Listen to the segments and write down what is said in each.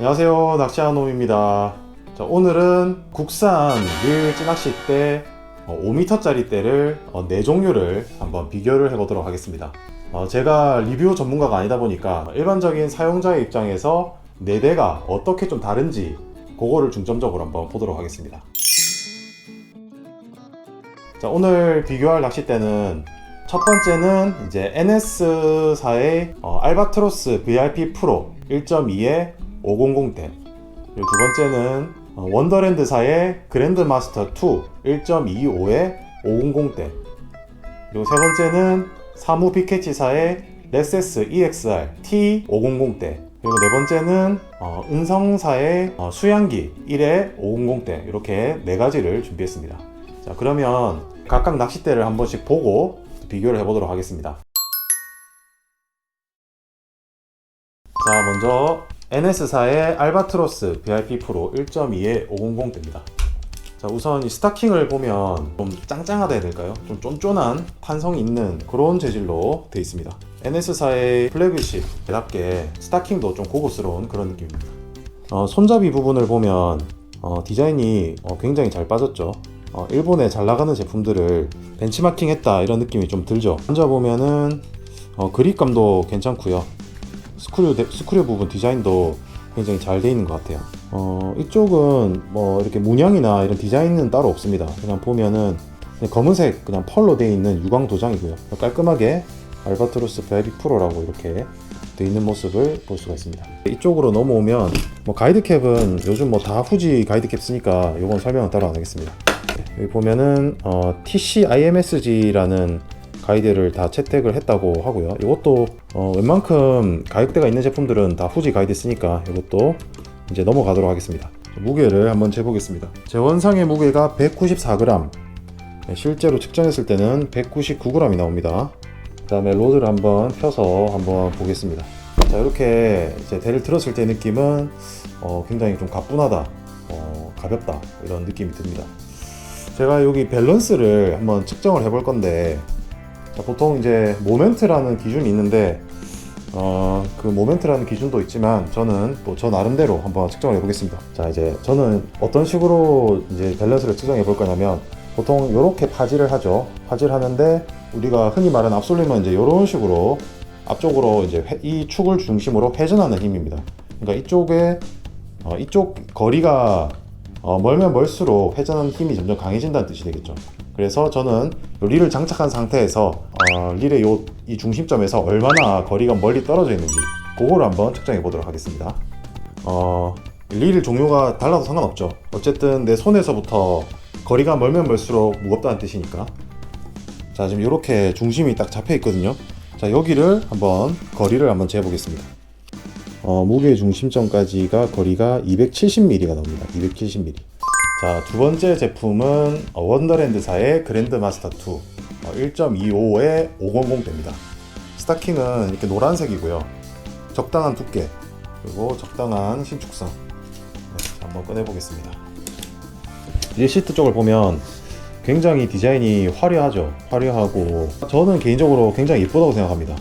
안녕하세요. 낚시하는 놈입니다. 자, 오늘은 국산 밀 찌낚싯대 5m짜리 대를 4종류를 한번 비교를 해보도록 하겠습니다. 어, 제가 리뷰 전문가가 아니다 보니까 일반적인 사용자의 입장에서 4대가 어떻게 좀 다른지 그거를 중점적으로 한번 보도록 하겠습니다. 자, 오늘 비교할 낚싯대는 첫 번째는 이제 NS사의 어, 알바트로스 VIP 프로 1.2의 500대 그리고 두 번째는 어, 원더랜드사의 그랜드마스터 2 1.25의 500대 그리고 세 번째는 사무 피케치사의 레세스 EXR T500대 그리고 네 번째는 어, 은성사의 어, 수양기 1의 500대 이렇게 네 가지를 준비했습니다. 자 그러면 각각 낚싯대를 한 번씩 보고 비교를 해보도록 하겠습니다. 자 먼저 NS사의 알바트로스 VIP 프로 1.2의 500대입니다. 자 우선 이 스타킹을 보면 좀 짱짱하다 해야 될까요? 좀 쫀쫀한 탄성이 있는 그런 재질로 되어 있습니다. NS사의 플래그십답게 스타킹도 좀 고급스러운 그런 느낌입니다. 어, 손잡이 부분을 보면 어, 디자인이 어, 굉장히 잘 빠졌죠. 어, 일본에 잘 나가는 제품들을 벤치마킹 했다 이런 느낌이 좀 들죠. 앉아보면은 어, 그립감도 괜찮고요. 스크류, 데- 스크류 부분 디자인도 굉장히 잘 돼 있는 것 같아요. 어, 이쪽은 뭐 이렇게 문양이나 이런 디자인은 따로 없습니다. 그냥 보면은 그냥 검은색 그냥 펄로 돼 있는 유광 도장이고요. 깔끔하게 알바트로스 베리 프로라고 이렇게 돼 있는 모습을 볼 수가 있습니다. 이쪽으로 넘어오면 뭐 가이드캡은 요즘 뭐 다 후지 가이드캡 쓰니까 이건 설명은 따로 안 하겠습니다. 네, 여기 보면은 어, TC IMSG라는 가이드를 다 채택을 했다고 하고요. 이것도 어, 웬만큼 가격대가 있는 제품들은 다 후지 가이드 쓰니까 이것도 이제 넘어가도록 하겠습니다. 무게를 한번 재보겠습니다. 제 원상의 무게가 194g. 네, 실제로 측정했을 때는 199g이 나옵니다. 그 다음에 로드를 한번 펴서 한번 보겠습니다. 자 이렇게 이제 대를 들었을 때 느낌은 어, 굉장히 좀 가뿐하다, 어, 가볍다 이런 느낌이 듭니다. 제가 여기 밸런스를 한번 측정을 해볼 건데 자, 보통 이제 모멘트라는 기준이 있는데 어, 그 모멘트라는 기준도 있지만 저는 또 저 나름대로 한번 측정을 해보겠습니다. 자 이제 저는 어떤 식으로 이제 밸런스를 측정해 볼 거냐면 보통 이렇게 파지를 하죠. 파지를 하는데 우리가 흔히 말하는 앞솔림은 이제 이런 식으로 앞쪽으로 이제 회- 이 축을 중심으로 회전하는 힘입니다. 그러니까 이쪽에 어, 이쪽 거리가 어, 멀면 멀수록 회전하는 힘이 점점 강해진다는 뜻이 되겠죠. 그래서 저는 요 릴을 장착한 상태에서 어, 릴의 요, 이 중심점에서 얼마나 거리가 멀리 떨어져 있는지 그거를 한번 측정해 보도록 하겠습니다. 어, 릴 종류가 달라도 상관없죠. 어쨌든 내 손에서부터 거리가 멀면 멀수록 무겁다는 뜻이니까. 자, 지금 이렇게 중심이 딱 잡혀 있거든요. 자, 여기를 한번 거리를 한번 재보겠습니다. 어, 무게 중심점까지가 거리가 270mm가 나옵니다. 270mm. 자, 두 번째 제품은 어, 원더랜드사의 그랜드마스터 2 어, 1.25의 500대입니다. 스타킹은 이렇게 노란색이고요. 적당한 두께 그리고 적당한 신축성. 네, 자, 한번 꺼내 보겠습니다. 이 시트 쪽을 보면 굉장히 디자인이 화려하죠. 화려하고 저는 개인적으로 굉장히 예쁘다고 생각합니다.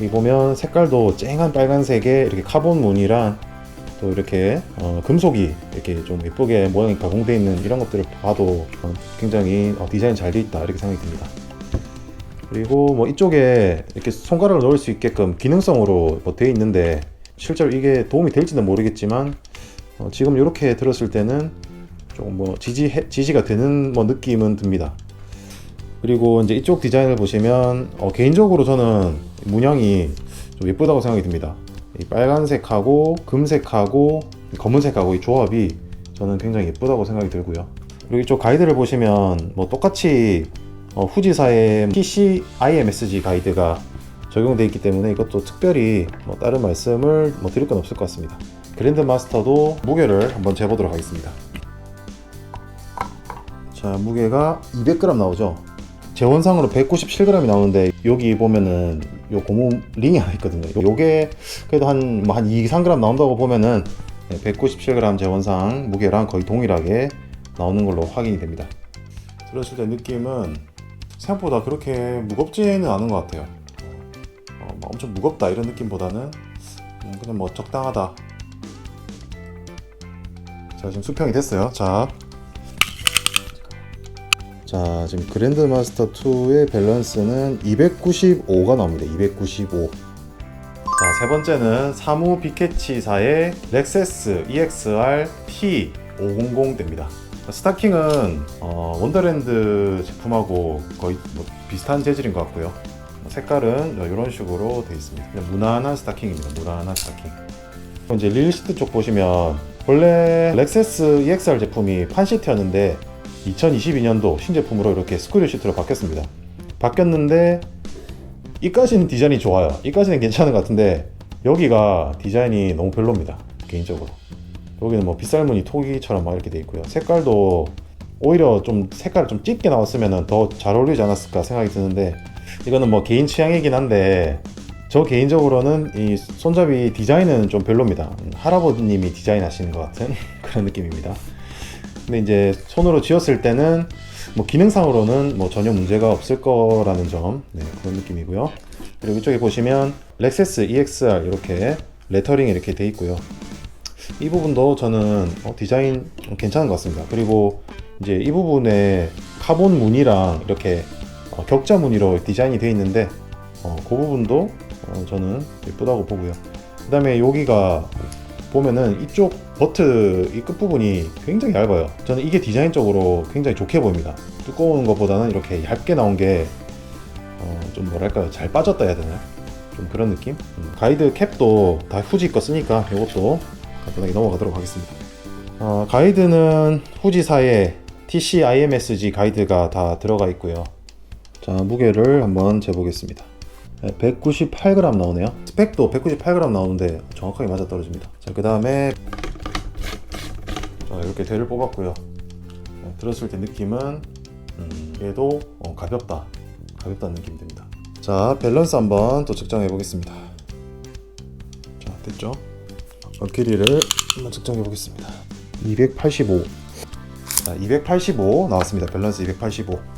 여기 보면 색깔도 쨍한 빨간색에 이렇게 카본 무늬랑 또 이렇게 어, 금속이 이렇게 좀 예쁘게 모양이 가공되어 있는 이런 것들을 봐도 어, 굉장히 어, 디자인 잘돼 있다 이렇게 생각이 듭니다. 그리고 뭐 이쪽에 이렇게 손가락을 넣을 수 있게끔 기능성으로 뭐 되어 있는데 실제로 이게 도움이 될지는 모르겠지만 어, 지금 이렇게 들었을 때는 조금 뭐 지지 지지가 되는 뭐 느낌은 듭니다. 그리고 이제 이쪽 디자인을 보시면 어, 개인적으로 저는 문양이 좀 예쁘다고 생각이 듭니다. 이 빨간색하고 금색하고 검은색하고 이 조합이 저는 굉장히 예쁘다고 생각이 들고요. 그리고 이쪽 가이드를 보시면 뭐 똑같이 어, 후지사의 PC IMSG 가이드가 적용되어 있기 때문에 이것도 특별히 뭐 다른 말씀을 뭐 드릴 건 없을 것 같습니다. 그랜드 마스터도 무게를 한번 재보도록 하겠습니다. 자 무게가 200g 나오죠. 재원상으로 197g이 나오는데 여기 보면은 요 고무 링이 하나 있거든요. 요게 그래도 한뭐 한 2, 3g 나온다고 보면은 197g 재원상 무게랑 거의 동일하게 나오는 걸로 확인이 됩니다. 들었을 때 느낌은 생각보다 그렇게 무겁지는 않은 것 같아요. 어, 뭐 엄청 무겁다 이런 느낌보다는 음, 그냥 뭐 적당하다 자 지금 수평이 됐어요. 자, 자 지금 그랜드마스터 2의 밸런스는 295가 나옵니다. 295. 자, 세 번째는 사무 비케치사의 렉세스 EXR T500대입니다. 스타킹은 어, 원더랜드 제품하고 거의 뭐 비슷한 재질인 것 같고요. 색깔은 이런 식으로 되어 있습니다. 무난한 스타킹입니다. 무난한 스타킹. 이제 릴 시트 쪽 보시면 원래 렉세스 EXR 제품이 판 시트였는데 2022년도 신제품으로 이렇게 스크류 시트로 바뀌었습니다. 바뀌었는데 이까지는 디자인이 좋아요. 이까지는 괜찮은 것 같은데 여기가 디자인이 너무 별로입니다. 개인적으로. 여기는 뭐 빗살무늬 토기처럼 막 이렇게 돼 있고요. 색깔도 오히려 좀 색깔을 좀 짙게 나왔으면 더 잘 어울리지 않았을까 생각이 드는데 이거는 뭐 개인 취향이긴 한데 저 개인적으로는 이 손잡이 디자인은 좀 별로입니다. 음, 할아버지님이 디자인하시는 것 같은 그런 느낌입니다. 근데 이제 손으로 쥐었을 때는 뭐 기능상으로는 뭐 전혀 문제가 없을 거라는 점 네, 그런 느낌이고요. 그리고 이쪽에 보시면 렉세스 EXR 이렇게 레터링이 이렇게 돼 있고요. 이 부분도 저는 어, 디자인 괜찮은 것 같습니다. 그리고 이제 이 부분에 카본 무늬랑 이렇게 어, 격자 무늬로 디자인이 되어 있는데 어, 그 부분도 어, 저는 예쁘다고 보고요. 그 다음에 여기가 보면은 이쪽 버트 이 끝부분이 굉장히 얇아요. 저는 이게 디자인적으로 굉장히 좋게 보입니다. 두꺼운 것보다는 이렇게 얇게 나온 게 어, 좀 뭐랄까요 잘 빠졌다 해야 되나요? 좀 그런 느낌? 음, 가이드 캡도 다 후지 거 쓰니까 이것도 간단하게 넘어가도록 하겠습니다. 어, 가이드는 후지사의 TC IMSG 가이드가 다 들어가 있고요. 자 무게를 한번 재보겠습니다. 198g 나오네요. 스펙도 198g 나오는데 정확하게 맞아 떨어집니다. 자, 그 다음에 이렇게 대를 뽑았고요. 네, 들었을 때 느낌은 음, 얘도 어, 가볍다. 가볍다는 느낌이 듭니다. 자, 밸런스 한번 또 측정해 보겠습니다. 자, 됐죠? 어, 길이를 한번 측정해 보겠습니다. 285. 자, 285 나왔습니다. 밸런스 285.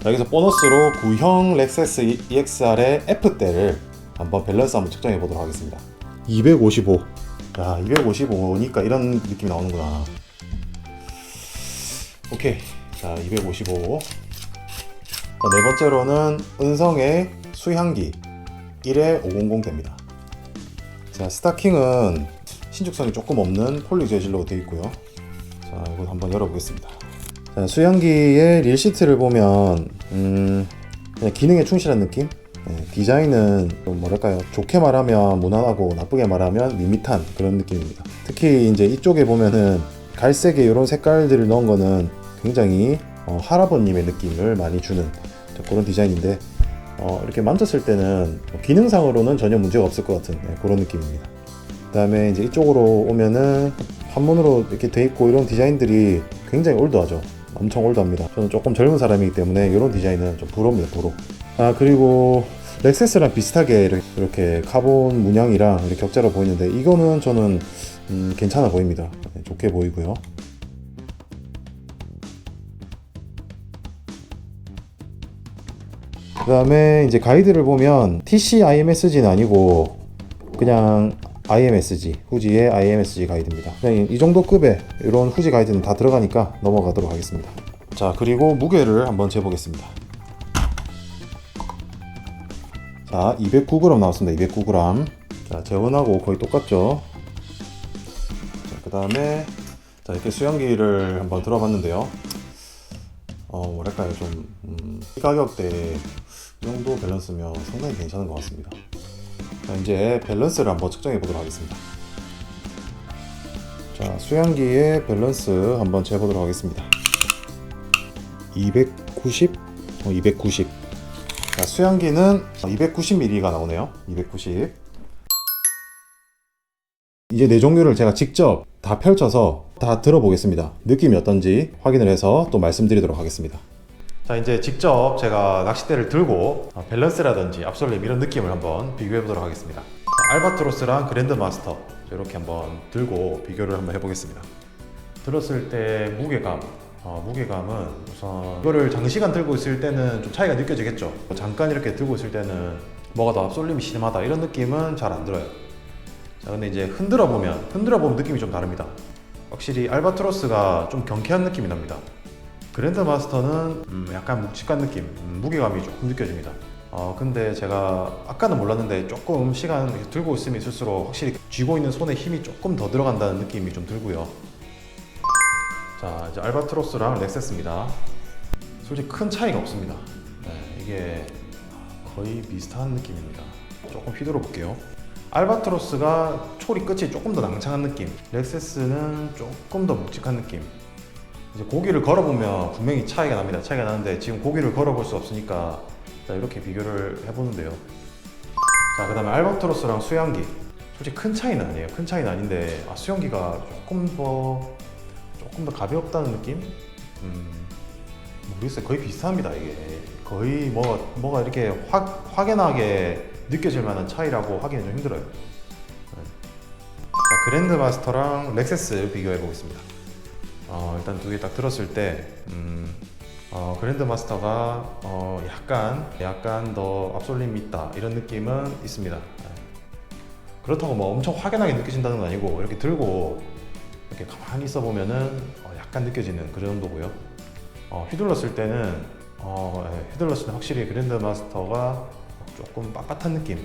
자, 여기서 보너스로 구형 렉세스 EXR의 F대를 한번 밸런스 한번 측정해 보도록 하겠습니다. 255. 야, 255니까 이런 느낌이 나오는구나. 오케이. 자, 255. 자, 네 번째로는 은성의 수향기 1에 500대입니다. 자, 스타킹은 신축성이 조금 없는 폴리 재질로 되어 있고요. 자, 이거 한번 열어보겠습니다. 자, 수영기의 릴 시트를 보면 음, 기능에 충실한 느낌? 네, 디자인은 좀 뭐랄까요 좋게 말하면 무난하고 나쁘게 말하면 밋밋한 그런 느낌입니다. 특히 이제 이쪽에 보면은 갈색의 이런 색깔들을 넣은 거는 굉장히 어, 할아버님의 느낌을 많이 주는 그런 디자인인데 어, 이렇게 만졌을 때는 뭐 기능상으로는 전혀 문제가 없을 것 같은 네, 그런 느낌입니다. 그 다음에 이제 이쪽으로 오면은 한문으로 이렇게 돼 있고 이런 디자인들이 굉장히 올드하죠. 엄청 올드합니다. 저는 조금 젊은 사람이기 때문에 이런 디자인은 좀 부러웁니다. 부러. 아 그리고 렉세스랑 비슷하게 이렇게, 이렇게 카본 문양이랑 이렇게 격자로 보이는데 이거는 저는 음, 괜찮아 보입니다. 네, 좋게 보이고요. 그 다음에 이제 가이드를 보면 TC IMSG는 아니고 그냥 IMSG 후지의 IMSG 가이드입니다. 그냥 이 정도 급의 이런 후지 가이드는 다 들어가니까 넘어가도록 하겠습니다. 자 그리고 무게를 한번 재보겠습니다. 자 209g 나왔습니다. 209g. 자 재원하고 거의 똑같죠. 자그 다음에 자 이렇게 수영기를 한번 들어봤는데요. 어 뭐랄까요 좀 음, 이 가격대에 이 정도 밸런스면 상당히 괜찮은 것 같습니다. 자, 이제 밸런스를 한번 측정해 보도록 하겠습니다. 자, 수양기의 밸런스 한번 재보도록 하겠습니다. 290, 어, 290. 자, 수양기는 290mm가 나오네요. 290. 이제 네 종류를 제가 직접 다 펼쳐서 다 들어보겠습니다. 느낌이 어떤지 확인을 해서 또 말씀드리도록 하겠습니다. 자 이제 직접 제가 낚싯대를 들고 어, 밸런스라든지 앞솔림 이런 느낌을 한번 비교해 보도록 하겠습니다. 자, 알바트로스랑 그랜드마스터 이렇게 한번 들고 비교를 한번 해보겠습니다. 들었을 때 무게감 어, 무게감은 우선 이거를 장시간 들고 있을 때는 좀 차이가 느껴지겠죠? 잠깐 이렇게 들고 있을 때는 뭐가 더 앞솔림이 심하다 이런 느낌은 잘 안 들어요. 자 근데 이제 흔들어 보면 흔들어 보면 느낌이 좀 다릅니다. 확실히 알바트로스가 좀 경쾌한 느낌이 납니다. 그랜드 마스터는 음, 약간 묵직한 느낌, 음, 무게감이 조금 느껴집니다. 어, 근데 제가 아까는 몰랐는데 조금 시간 들고 있으면 있을수록 확실히 쥐고 있는 손에 힘이 조금 더 들어간다는 느낌이 좀 들고요. 자, 이제 알바트로스랑 렉세스입니다. 솔직히 큰 차이가 없습니다. 네, 이게 거의 비슷한 느낌입니다. 조금 휘둘러 볼게요. 알바트로스가 초리 끝이 조금 더 낭창한 느낌, 렉세스는 조금 더 묵직한 느낌. 이제 고기를 걸어보면 분명히 차이가 납니다. 차이가 나는데 지금 고기를 걸어볼 수 없으니까 자, 이렇게 비교를 해보는데요. 자, 그 다음에 알바트로스랑 수양기. 솔직히 큰 차이는 아니에요. 큰 차이는 아닌데 아, 수양기가 조금 더 조금 더 가볍다는 느낌? 음, 모르겠어요. 거의 비슷합니다. 이게 거의 뭐가 뭐가 이렇게 확 확연하게 느껴질 만한 차이라고 하기는 좀 힘들어요. 네. 자, 그랜드 마스터랑 렉세스 비교해 보겠습니다. 어, 일단 두 개 딱 들었을 때 음, 어, 그랜드 마스터가 어, 약간 약간 더 앞솔림이 있다 이런 느낌은 있습니다. 네. 그렇다고 뭐 엄청 확연하게 느껴진다는 건 아니고 이렇게 들고 이렇게 가만히 있어 보면은 어, 약간 느껴지는 그 정도고요. 어, 휘둘렀을 때는 어, 예, 휘둘렀을 때 확실히 그랜드 마스터가 조금 빳빳한 느낌.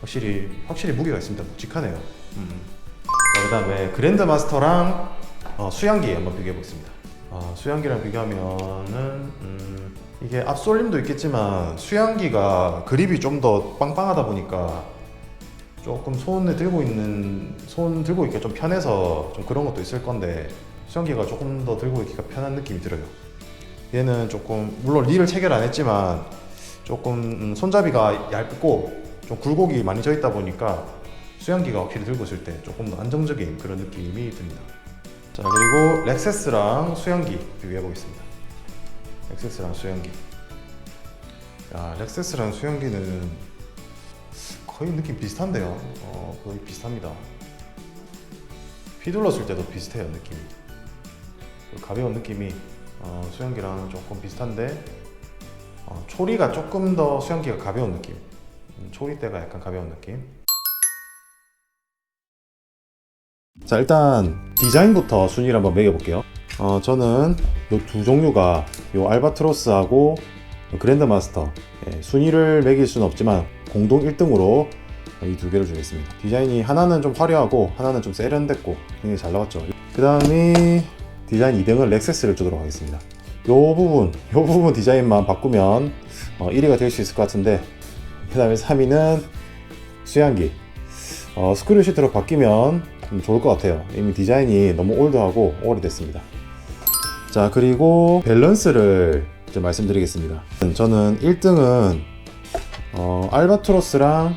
확실히 확실히 무게가 있습니다. 묵직하네요. 음. 자, 그다음에 그랜드 마스터랑 어, 수양기 한번 비교해 보겠습니다. 어, 수양기랑 비교하면은 음, 이게 앞솔림도 있겠지만 수양기가 그립이 좀 더 빵빵하다 보니까 조금 손에 들고 있는 손 들고 있기가 좀 편해서 좀 그런 것도 있을 건데 수영기가 조금 더 들고 있기가 편한 느낌이 들어요. 얘는 조금 물론 릴을 체결 안 했지만 조금 음, 손잡이가 얇고 좀 굴곡이 많이 져 있다 보니까 수영기가 확실히 들고 있을 때 조금 더 안정적인 그런 느낌이 듭니다. 자 그리고 렉세스랑 수영기 비교해 보겠습니다. 렉세스랑 수영기. 야 렉세스랑 수영기는 거의 느낌 비슷한데요. 어, 거의 비슷합니다. 휘둘렀을 때도 비슷해요 느낌이. 그 가벼운 느낌이 어, 수영기랑 조금 비슷한데 어, 초리가 조금 더 수영기가 가벼운 느낌. 음, 초리대가 약간 가벼운 느낌. 자 일단 디자인부터 순위를 한번 매겨볼게요. 어, 저는 이 두 종류가 이 알바트로스하고 그랜드 마스터 예, 순위를 매길 수는 없지만 공동 1등으로 이 두 개를 주겠습니다. 디자인이 하나는 좀 화려하고 하나는 좀 세련됐고 굉장히 잘 나왔죠. 그 다음이 디자인 2등은 렉세스를 주도록 하겠습니다. 요 부분, 요 부분 디자인만 바꾸면 어, 1위가 될 수 있을 것 같은데 그 다음에 3위는 수양기 어, 스크류 시트로 바뀌면 좀 좋을 것 같아요. 이미 디자인이 너무 올드하고 오래됐습니다. 자 그리고 밸런스를 좀 말씀드리겠습니다. 저는 1등은 어, 알바트로스랑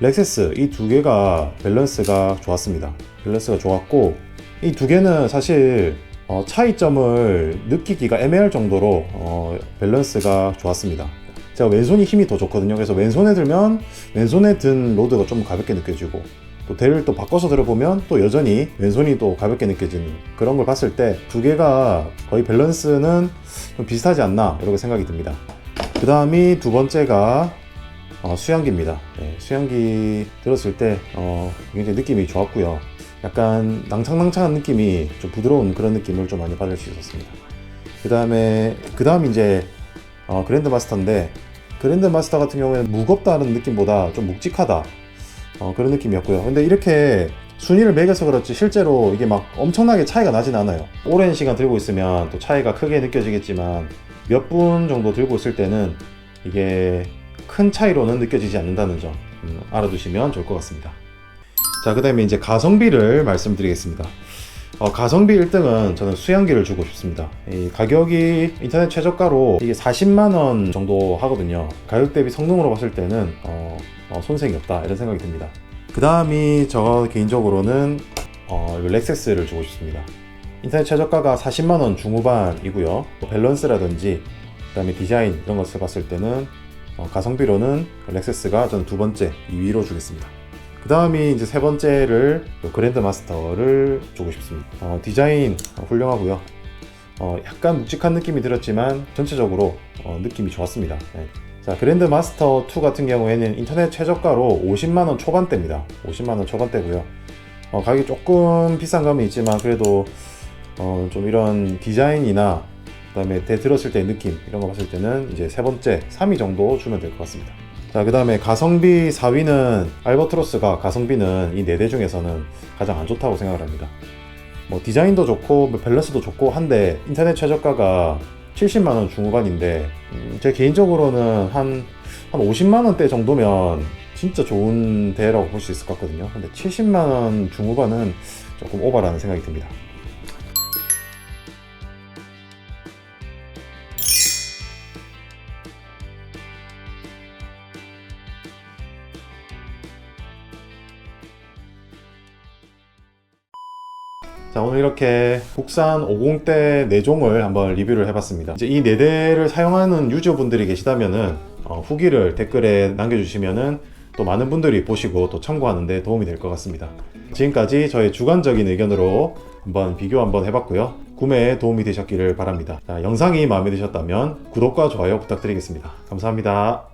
렉세스 이 두 개가 밸런스가 좋았습니다. 밸런스가 좋았고 이 두 개는 사실 어, 차이점을 느끼기가 애매할 정도로 어, 밸런스가 좋았습니다. 제가 왼손이 힘이 더 좋거든요. 그래서 왼손에 들면 왼손에 든 로드가 좀 가볍게 느껴지고 또 대를 또 바꿔서 들어보면 또 여전히 왼손이 또 가볍게 느껴지는 그런 걸 봤을 때 두 개가 거의 밸런스는 좀 비슷하지 않나 이렇게 생각이 듭니다. 그 다음이 두 번째가 어, 수양기입니다. 네, 수양기 들었을 때 어, 굉장히 느낌이 좋았고요. 약간 낭창낭창한 느낌이 좀 부드러운 그런 느낌을 좀 많이 받을 수 있었습니다. 그 다음에 그 다음 이제 어, 그랜드 마스터인데 그랜드 마스터 같은 경우에는 무겁다는 느낌보다 좀 묵직하다 어, 그런 느낌이었고요. 근데 이렇게 순위를 매겨서 그렇지 실제로 이게 막 엄청나게 차이가 나진 않아요. 오랜 시간 들고 있으면 또 차이가 크게 느껴지겠지만 몇 분 정도 들고 있을 때는 이게 큰 차이로는 느껴지지 않는다는 점 음, 알아두시면 좋을 것 같습니다. 자, 그 다음에 이제 가성비를 말씀드리겠습니다. 어, 가성비 1등은 저는 수양기를 주고 싶습니다. 이 가격이 인터넷 최저가로 이게 40만원 정도 하거든요. 가격 대비 성능으로 봤을 때는 어, 어, 손색이 없다 이런 생각이 듭니다. 그 다음이 저 개인적으로는 어, 렉세스를 주고 싶습니다. 인터넷 최저가가 40만원 중후반이고요. 밸런스라든지 그 다음에 디자인 이런 것을 봤을 때는 어, 가성비로는 렉세스가 저는 두 번째 2위로 주겠습니다. 그 다음이 이제 세 번째를 그랜드 마스터를 주고 싶습니다. 어, 디자인 훌륭하고요. 어, 약간 묵직한 느낌이 들었지만 전체적으로 어, 느낌이 좋았습니다. 네. 자 그랜드 마스터 2 같은 경우에는 인터넷 최저가로 50만원 초반대입니다. 50만원 초반대고요. 어, 가격이 조금 비싼 감은 있지만 그래도 어, 좀 이런 디자인이나 그다음에 대 들었을 때의 느낌 이런 거 봤을 때는 이제 세 번째 3위 정도 주면 될 것 같습니다. 자, 그 다음에 가성비 4위는 알버트로스가 가성비는 이네대 중에서는 가장 안 좋다고 생각을 합니다. 뭐 디자인도 좋고 뭐 밸런스도 좋고 한데 인터넷 최저가가 70만 원 중후반인데 음, 제 개인적으로는 한, 한 50만 원대 정도면 진짜 좋은 대라고 볼 수 있을 것 같거든요. 근데 70만 원 중후반은 조금 오버라는 생각이 듭니다. 오늘 이렇게 국산 50대 4종을 한번 리뷰를 해봤습니다. 이제 이 4대를 사용하는 유저분들이 계시다면은 어, 후기를 댓글에 남겨주시면은 또 많은 분들이 보시고 또 참고하는데 도움이 될 것 같습니다. 지금까지 저의 주관적인 의견으로 한번 비교 한번 해봤고요. 구매에 도움이 되셨기를 바랍니다. 자, 영상이 마음에 드셨다면 구독과 좋아요 부탁드리겠습니다. 감사합니다